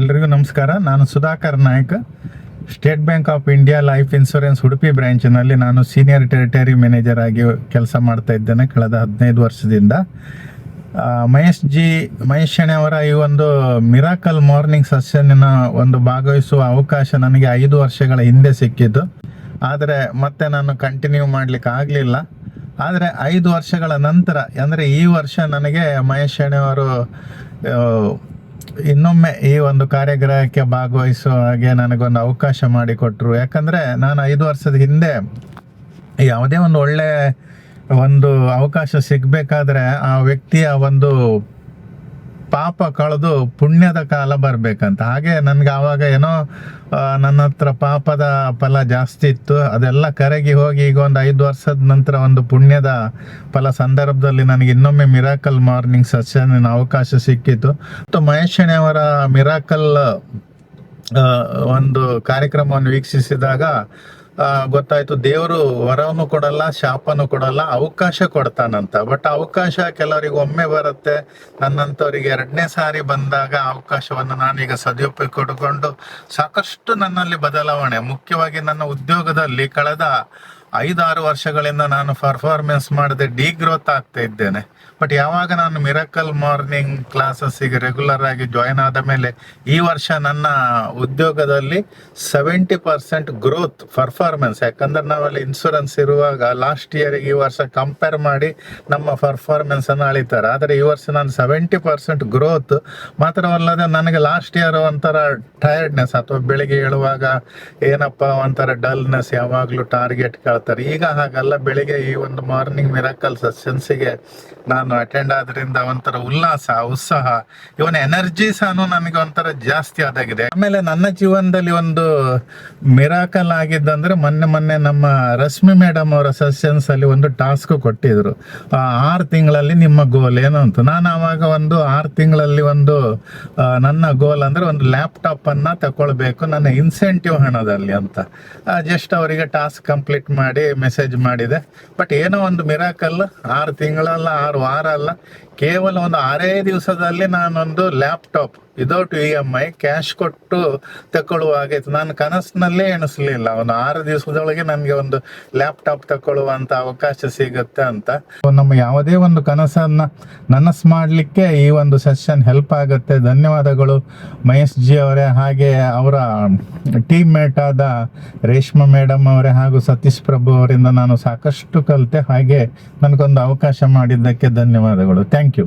ಎಲ್ರಿಗೂ ನಮಸ್ಕಾರ. ನಾನು Sudhakar Nayak. State Bank of India life insurance Udupi ಬ್ರ್ಯಾಂಚಿನಲ್ಲಿ ನಾನು ಸೀನಿಯರ್ ಟೆರಿಟರಿ ಮ್ಯಾನೇಜರ್ ಆಗಿ ಕೆಲಸ ಮಾಡ್ತಾ ಇದ್ದೇನೆ ಕಳೆದ ಹದಿನೈದು ವರ್ಷದಿಂದ. ಮಹೇಶ್ ಜಿ, ಮಹೇಶ್ ಶೆಣೆ ಅವರ ಈ ಒಂದು ಮಿರಾಕಲ್ ಮಾರ್ನಿಂಗ್ ಸೆಷನ್ನಿನ ಒಂದು ಭಾಗವಹಿಸುವ ಅವಕಾಶ ನನಗೆ ಐದು ವರ್ಷಗಳ ಹಿಂದೆ ಸಿಕ್ಕಿದ್ದು. ಆದರೆ ಮತ್ತೆ ನಾನು ಕಂಟಿನ್ಯೂ ಮಾಡಲಿಕ್ಕೆ ಆಗಲಿಲ್ಲ. ಆದರೆ ಐದು ವರ್ಷಗಳ ನಂತರ, ಅಂದರೆ ಈ ವರ್ಷ ನನಗೆ ಮಹೇಶ್ ಶೆಣೆ ಅವರು ಇನ್ನೊಮ್ಮೆ ಈ ಒಂದು ಕಾರ್ಯಾಗಾರಕ್ಕೆ ಭಾಗವಹಿಸುವ ಹಾಗೆ ನನಗೊಂದು ಅವಕಾಶ ಮಾಡಿಕೊಟ್ರು. ಯಾಕಂದರೆ ನಾನು ಐದು ವರ್ಷದ ಹಿಂದೆ ಯಾವುದೇ ಒಂದು ಒಳ್ಳೆ ಒಂದು ಅವಕಾಶ ಸಿಗಬೇಕಾದ್ರೆ ಆ ವ್ಯಕ್ತಿಯ ಒಂದು ಪಾಪ ಕಳೆದು ಪುಣ್ಯದ ಕಾಲ ಬರಬೇಕಂತ. ಹಾಗೆ ನನಗೆ ಆವಾಗ ಏನೋ ನನ್ನ ಹತ್ರ ಪಾಪದ ಫಲ ಜಾಸ್ತಿ ಇತ್ತು. ಅದೆಲ್ಲ ಕರಗಿ ಹೋಗಿ ಈಗ ಒಂದು ಐದು ವರ್ಷದ ನಂತರ ಒಂದು ಪುಣ್ಯದ ಫಲ ಸಂದರ್ಭದಲ್ಲಿ ನನಗೆ ಇನ್ನೊಮ್ಮೆ ಮಿರಾಕಲ್ ಮಾರ್ನಿಂಗ್ ಸೆಷನ್ ಅವಕಾಶ ಸಿಕ್ಕಿತ್ತು ಮತ್ತು ಮಹೇಶ್ ಶೆಣೆ ಅವರ ಮಿರಾಕಲ್ ಒಂದು ಕಾರ್ಯಕ್ರಮವನ್ನು ವೀಕ್ಷಿಸಿದಾಗ ಗೊತ್ತಾಯ್ತು. ದೇವರು ವರವನ್ನು ಕೊಡಲ್ಲ ಶಾಪನು ಕೊಡಲ್ಲ, ಅವಕಾಶ ಕೊಡ್ತಾನಂತ. ಬಟ್ ಅವಕಾಶ ಕೆಲವರಿಗೆ ಒಮ್ಮೆ ಬರುತ್ತೆ. ನನ್ನಂಥವರಿಗೆ ಎರಡನೇ ಸಾರಿ ಬಂದಾಗ ಅವಕಾಶವನ್ನು ನಾನೀಗ ಸದುಪಯೋಗ ಕೊಡ್ಕೊಂಡು ಸಾಕಷ್ಟು ನನ್ನಲ್ಲಿ ಬದಲಾವಣೆ. ಮುಖ್ಯವಾಗಿ ನನ್ನ ಉದ್ಯೋಗದಲ್ಲಿ ಕಳೆದ ಐದಾರು ವರ್ಷಗಳಿಂದ ನಾನು ಪರ್ಫಾರ್ಮೆನ್ಸ್ ಮಾಡದೆ ಡಿ ಗ್ರೋತ್ ಆಗ್ತಾ ಇದ್ದೇನೆ. ಬಟ್ ಯಾವಾಗ ನಾನು ಮಿರಕಲ್ ಮಾರ್ನಿಂಗ್ ಕ್ಲಾಸಸ್ಸಿಗೆ ರೆಗ್ಯುಲರ್ ಆಗಿ ಜಾಯಿನ್ ಆದ ಮೇಲೆ ಈ ವರ್ಷ ನನ್ನ ಉದ್ಯೋಗದಲ್ಲಿ ಸೆವೆಂಟಿ ಪರ್ಸೆಂಟ್ ಗ್ರೋತ್ ಪರ್ಫಾರ್ಮೆನ್ಸ್ ಯಾಕಂದ್ರೆ ನಾವಲ್ಲಿ ಇನ್ಶೂರೆನ್ಸ್ ಇರುವಾಗ ಲಾಸ್ಟ್ ಇಯರ್ ಈ ವರ್ಷ ಕಂಪೇರ್ ಮಾಡಿ ನಮ್ಮ ಪರ್ಫಾರ್ಮೆನ್ಸ್ ಅನ್ನು ಅಳಿತಾರೆ. ಆದರೆ ಈ ವರ್ಷ ನಾನು ಸೆವೆಂಟಿ ಪರ್ಸೆಂಟ್ ಗ್ರೋತ್ ಮಾತ್ರವಲ್ಲದೆ ನನಗೆ ಲಾಸ್ಟ್ ಇಯರ್ ಒಂಥರ ಟಯರ್ಡ್ನೆಸ್ ಅಥವಾ ಬೆಳಿಗ್ಗೆ ಏಳುವಾಗ ಏನಪ್ಪ ಒಂಥರ ಡಲ್ನೆಸ್ ಯಾವಾಗಲೂ ಟಾರ್ಗೆಟ್ ಕೇಳ್ತಾರೆ ಈಗ ಹಾಗಲ್ಲ ಬೆಳಿಗ್ಗೆ ಈ ಒಂದು ಮಾರ್ನಿಂಗ್ ಮಿರಾಕಲ್ ಸೆಷನ್ಸಿಗೆ ನಾನು ಅಟೆಂಡ್ ಆದ್ರಿಂದ ಒಂಥರ ಉಲ್ಲಾಸ ಉತ್ಸಾಹ ಇವನ್ ಎನರ್ಜಿ ಸಹ ನನಗೆ ಒಂಥರ ಜಾಸ್ತಿ ಆದಾಗಿದೆ. ಆಮೇಲೆ ನನ್ನ ಜೀವನದಲ್ಲಿ ಒಂದು ಮಿರಾಕಲ್ ಆಗಿದ್ದಂದ್ರೆ ಮೊನ್ನೆ ಮೊನ್ನೆ ನಮ್ಮ ರಶ್ಮಿ ಮೇಡಮ್ ಅವರ ಸೆಷನ್ಸ್ ಅಲ್ಲಿ ಒಂದು ಟಾಸ್ಕ್ ಕೊಟ್ಟಿದ್ರು. ಆ, ಆರು ತಿಂಗಳಲ್ಲಿ ನಿಮ್ಮ ಗೋಲ್ ಏನು ಅಂತ. ನಾನು ಆವಾಗ ಒಂದು ಆರು ತಿಂಗಳಲ್ಲಿ ಒಂದು ನನ್ನ ಗೋಲ್ ಅಂದ್ರೆ ಒಂದು ಲ್ಯಾಪ್ಟಾಪ್ ಅನ್ನ ತಗೊಳ್ಬೇಕು ನನ್ನ ಇನ್ಸೆಂಟಿವ್ ಹಣದಲ್ಲಿ ಅಂತ. ಜಸ್ಟ್ ಅವರಿಗೆ ಟಾಸ್ಕ್ ಕಂಪ್ಲೀಟ್ ಮಾಡಿ ಮೆಸೇಜ್ ಮಾಡಿದೆ. ಬಟ್ ಏನೋ ಒಂದು ಮಿರಾಕಲ್ ಆರು ತಿಂಗಳಲ್ಲ, ಆರು ವಾರ ಅಲ್ಲ ಕೇವಲ ಒಂದು ಆರೇ ದಿವಸದಲ್ಲಿ ನಾನೊಂದು laptop without E M I cash ಕೊಟ್ಟು ತಗೊಳ್ಳುವಾಗಿತ್ತು ನಾನು ಕನಸಿನಲ್ಲೇ ಎಣಿಸ್ಲಿಲ್ಲ. ಒಂದು ಆರು ದಿವಸದೊಳಗೆ ನನಗೆ ಒಂದು ಲ್ಯಾಪ್ಟಾಪ್ ತಗೊಳ್ಳುವಂಥ ಅವಕಾಶ ಸಿಗುತ್ತೆ ಅಂತ. ನಮ್ಮ ಯಾವುದೇ ಒಂದು ಕನಸನ್ನ ನನಸು ಮಾಡಲಿಕ್ಕೆ ಈ ಒಂದು ಸೆಷನ್ ಹೆಲ್ಪ್ ಆಗುತ್ತೆ. ಧನ್ಯವಾದಗಳು ಮಹೇಶ್ ಜಿ ಅವರೇ, ಹಾಗೆ ಅವರ ಟೀಮ್ ಮೇಟ್ ಆದ ರೇಷ್ಮಾ ಮೇಡಮ್ ಅವರೇ ಹಾಗೂ ಸತೀಶ್ ಪ್ರಭು ಅವರಿಂದ ನಾನು ಸಾಕಷ್ಟು ಕಲಿತೆ ಹಾಗೆ ನನಗೊಂದು ಅವಕಾಶ ಮಾಡಿದ್ದಕ್ಕೆ ಧನ್ಯವಾದಗಳು. Thank you